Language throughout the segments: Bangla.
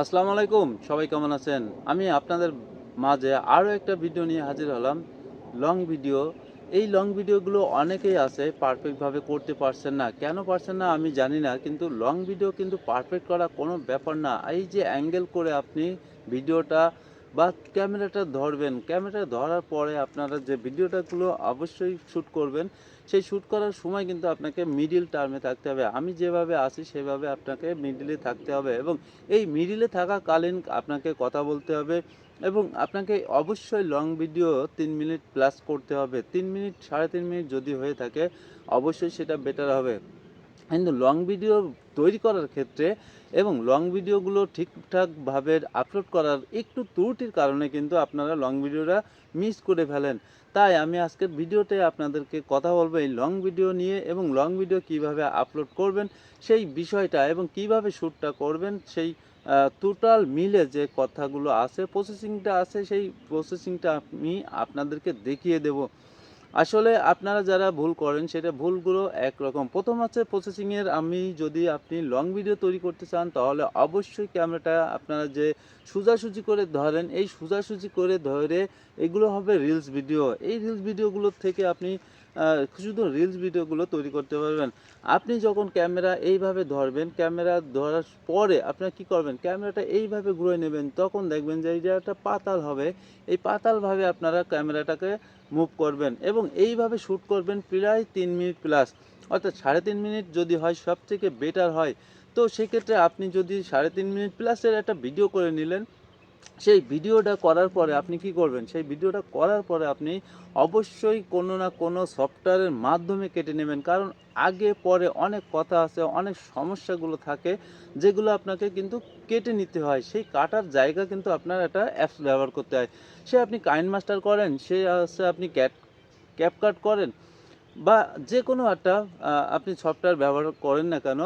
আসসালামু আলাইকুম, সবাই কেমন আছেন? আমি আপনাদের মাঝে আরও একটা ভিডিও নিয়ে হাজির হলাম, লং ভিডিও। এই লং ভিডিওগুলো অনেকেই আছে, পারফেক্টভাবে করতে পারছেন না। কেন পারছেন না আমি জানি না, কিন্তু লং ভিডিও কিন্তু পারফেক্ট করা কোনো ব্যাপার না। এই যে অ্যাঙ্গেল করে আপনি ভিডিওটা বা ক্যামেরাটা ধরবেন ক্যামেরা ধরার পরে আপনারা যে ভিডিওটাগুলো অবশ্যই শ্যুট করবেন, সেই শ্যুট করার সময় কিন্তু আপনাকে মিডিল টার্মে থাকতে হবে। আমি যেভাবে আছি সেভাবে আপনাকে মিডিলে থাকতে হবে এবং এই মিডিলে থাকাকালীন আপনাকে কথা বলতে হবে এবং আপনাকে অবশ্যই লং ভিডিও তিন মিনিট প্লাস করতে হবে। তিন মিনিট, সাড়ে তিন মিনিট যদি হয়ে থাকে, অবশ্যই সেটা বেটার হবে। কিন্তু লং ভিডিও তৈরি করার ক্ষেত্রে এবং লং ভিডিওগুলো ঠিকঠাকভাবে আপলোড করার একটু ত্রুটির কারণে কিন্তু আপনারা লং ভিডিওটা মিস করে ফেলেন। তাই আমি আজকের ভিডিওতে আপনাদেরকে কথা বলব এই লং ভিডিও নিয়ে এবং লং ভিডিও কীভাবে আপলোড করবেন, সেই বিষয়টা এবং কীভাবে শ্যুটটা করবেন, সেই টোটাল মিলে যে কথাগুলো আছে প্রসেসিংটা আছে, সেই প্রসেসিংটা আমি আপনাদেরকে দেখিয়ে দেব। আসলে আপনারা যারা ভুল করেন, সেটা ভুলগুলো একরকম। প্রথম হচ্ছে প্রসেসিংয়ের আমি যদি আপনি লং ভিডিও তৈরি করতে চান, তাহলে অবশ্যই ক্যামেরাটা আপনারা যে সোজাসুজি করে ধরেন, এই সোজাসুজি করে ধরে এগুলো হবে রিলস ভিডিও এই রিলস ভিডিওগুলোর থেকে আপনি শুধু রিলস ভিডিওগুলো তৈরি করতে পারবেন। আপনি যখন ক্যামেরা এইভাবে ধরবেন, ক্যামেরা ধরার পরে আপনারা কি করবেন? ক্যামেরাটা এইভাবে ঘুরে নেবেন, তখন দেখবেন যে এই জায়গাটা পাতাল হবে, এই পাতালভাবে আপনারা ক্যামেরাটাকে মুভ করবেন এবং এইভাবে শ্যুট করবেন প্রায় তিন মিনিট প্লাস অর্থাৎ সাড়ে তিন মিনিট যদি হয় সব থেকে বেটার হয়। তো সেক্ষেত্রে আপনি যদি সাড়ে তিন মিনিট প্লাসের একটা ভিডিও করে নিলেন সেই ভিডিওটা করার পরে আপনি কি করবেন? সেই ভিডিওটা করার পরে আপনি অবশ্যই কোনো না কোনো সফটওয়্যারের মাধ্যমে কেটে নেবেন। কারণ আগে পরে অনেক কথা আছে, অনেক সমস্যাগুলো থাকে, যেগুলো আপনাকে কিন্তু কেটে নিতে হয়। সেই কাটার জায়গা কিন্তু আপনার একটা অ্যাপস ব্যবহার করতে হয়। সে আপনি কাইন মাস্টার করেন, সে আছে আপনি ক্যাট, ক্যাপকাট করেন, বা যে কোনো একটা আপনি সফটওয়্যার ব্যবহার করেন না কেন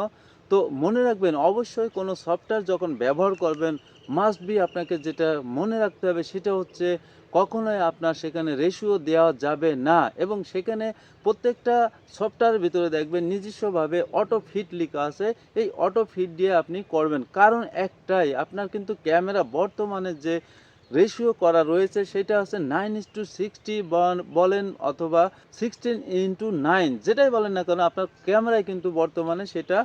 তো মনে রাখবেন, অবশ্যই কোনো সফটওয়্যার যখন ব্যবহার করবেন মাস্ট বি আপনাকে যেটা মনে রাখতে হবে সেটা হচ্ছে কখনোই আপনার সেখানে রেশিও দেওয়া যাবে না এবং সেখানে প্রত্যেকটা সফটওয়্যারের ভিতরে দেখবেন নিজস্বভাবে অটো ফিট লেখা আছে। এই অটো ফিট দিয়ে আপনি করবেন। কারণ একটাই, আপনার কিন্তু ক্যামেরা বর্তমানে যে রেশিও করা রয়েছে সেটা হচ্ছে নাইন ইস টু সিক্সটি বলেন অথবা সিক্সটিন ইন্টু নাইন যেটাই বলেন না কেন, আপনার ক্যামেরায় কিন্তু বর্তমানে সেটা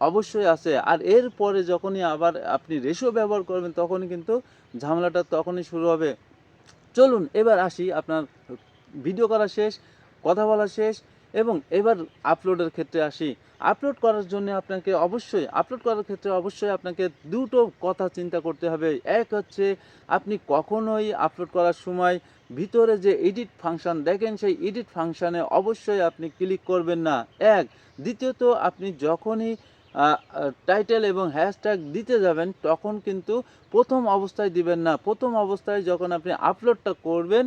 অবশ্যই আছে। আর এর পরে যখনই আবার আপনি রেশিও ব্যবহার করবেন, তখনই কিন্তু ঝামেলাটা তখনই শুরু হবে। চলুন, এবার আসি আপনার ভিডিও করা শেষ, কথা বলা শেষ, এবং এবার আপলোডের ক্ষেত্রে আসি। আপলোড করার জন্য আপনাকে অবশ্যই, আপলোড করার ক্ষেত্রে অবশ্যই আপনাকে দুটো কথা চিন্তা করতে হবে। এক হচ্ছে, আপনি কখনোই আপলোড করার সময় ভিতরে যে এডিট ফাংশন, দেখেন সেই এডিট ফাংশানে অবশ্যই আপনি ক্লিক করবেন না। এক। দ্বিতীয়ত, আপনি যখনই টাইটেল এবং হ্যাশট্যাগ দিতে যাবেন, তখন কিন্তু প্রথম অবস্থায় দিবেন না। প্রথম অবস্থায় যখন আপনি আপলোডটা করবেন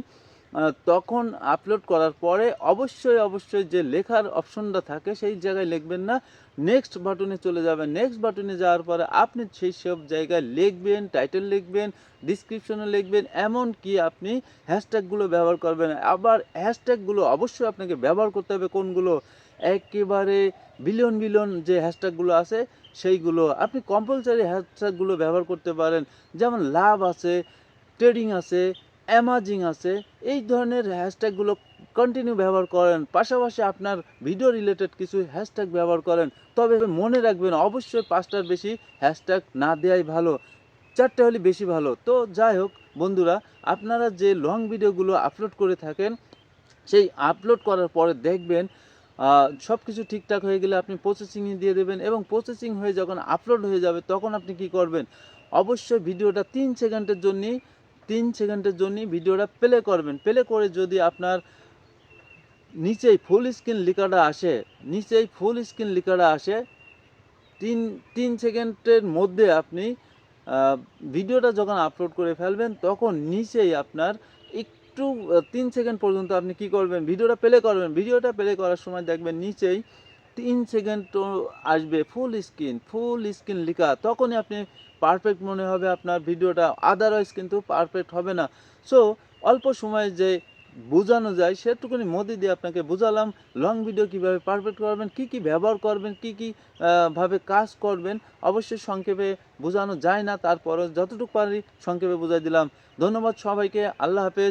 তখন আপলোড করার পরে অবশ্যই অবশ্যই যে লেখার অপশনটা থাকে সেই জায়গায় লিখবেন না। নেক্সট বাটনে চলে যাবেন। নেক্সট বাটনে যাওয়ার পরে আপনি সেই সব জায়গায় লিখবেন টাইটেল লিখবেন ডিসক্রিপশনে লিখবেন এমন কি আপনি হ্যাশট্যাগুলো ব্যবহার করবেন। আবার হ্যাশট্যাগুলো অবশ্যই আপনাকে ব্যবহার করতে হবে কোনগুলো? একেবারে বিলিয়ন বিলিয়ন যে হ্যাশট্যাগুলো আছে, সেইগুলো। আপনি কম্পালসারি হ্যাশট্যাগুলো ব্যবহার করতে পারেন। যেমন লাভ আছে ট্রেডিং আছে অ্যামাজিং আছে। এই ধরনের হ্যাশট্যাগুলো কন্টিনিউ ব্যবহার করেন। পাশাপাশি আপনার ভিডিও রিলেটেড কিছু হ্যাশট্যাগ ব্যবহার করেন। তবে মনে রাখবেন, অবশ্যই পাঁচটার বেশি হ্যাশট্যাগ না দেওয়াই ভালো। চারটে হলে বেশি ভালো। তো যাই হোক, বন্ধুরা, আপনারা যে লং ভিডিওগুলো আপলোড করে থাকেন, সেই আপলোড করার পরে দেখবেন সব কিছু ঠিকঠাক হয়ে গেলে আপনি প্রসেসিংয়ে দিয়ে দেবেন এবং প্রসেসিং হয়ে যখন আপলোড হয়ে যাবে, তখন আপনি কি করবেন? অবশ্যই ভিডিওটা তিন সেকেন্ডের জন্যই তিন সেকেন্ডের জন্যই ভিডিওটা প্লে করবেন। প্লে করে যদি আপনার নিচেই ফুল স্ক্রিন লেখাটা আসে, নিচেই ফুল স্ক্রিন লেখাটা আসে, তিন তিন সেকেন্ডের মধ্যে আপনি ভিডিওটা যখন আপলোড করে ফেলবেন, তখন নিচেই আপনার একটু তিন সেকেন্ড পর্যন্ত আপনি কি করবেন? ভিডিওটা প্লে করবেন। ভিডিওটা প্লে করার সময় দেখবেন নিচেই তিন সেকেন্ড আসবে ফুল স্ক্রিন ফুল স্ক্রিন লেখা। তখনই আপনি পারফেক্ট মনে হবে আপনার ভিডিওটা। আদারওয়াইজ কিন্তু পারফেক্ট হবে না। সো অল্প সময়ে যে বোঝানো যায়, সেটুকুনি মোদি দিয়ে আপনাকে বোঝালাম। লং ভিডিও কীভাবে পারফেক্ট করবেন, কি কি ব্যবহার করবেন, কি কি ভাবে কাজ করবেন, অবশ্যই সংক্ষেপে বোঝানো যায় না। তারপরও যতটুকু পারি সংক্ষেপে বোঝাই দিলাম। ধন্যবাদ সবাইকে। আল্লাহ হাফেজ।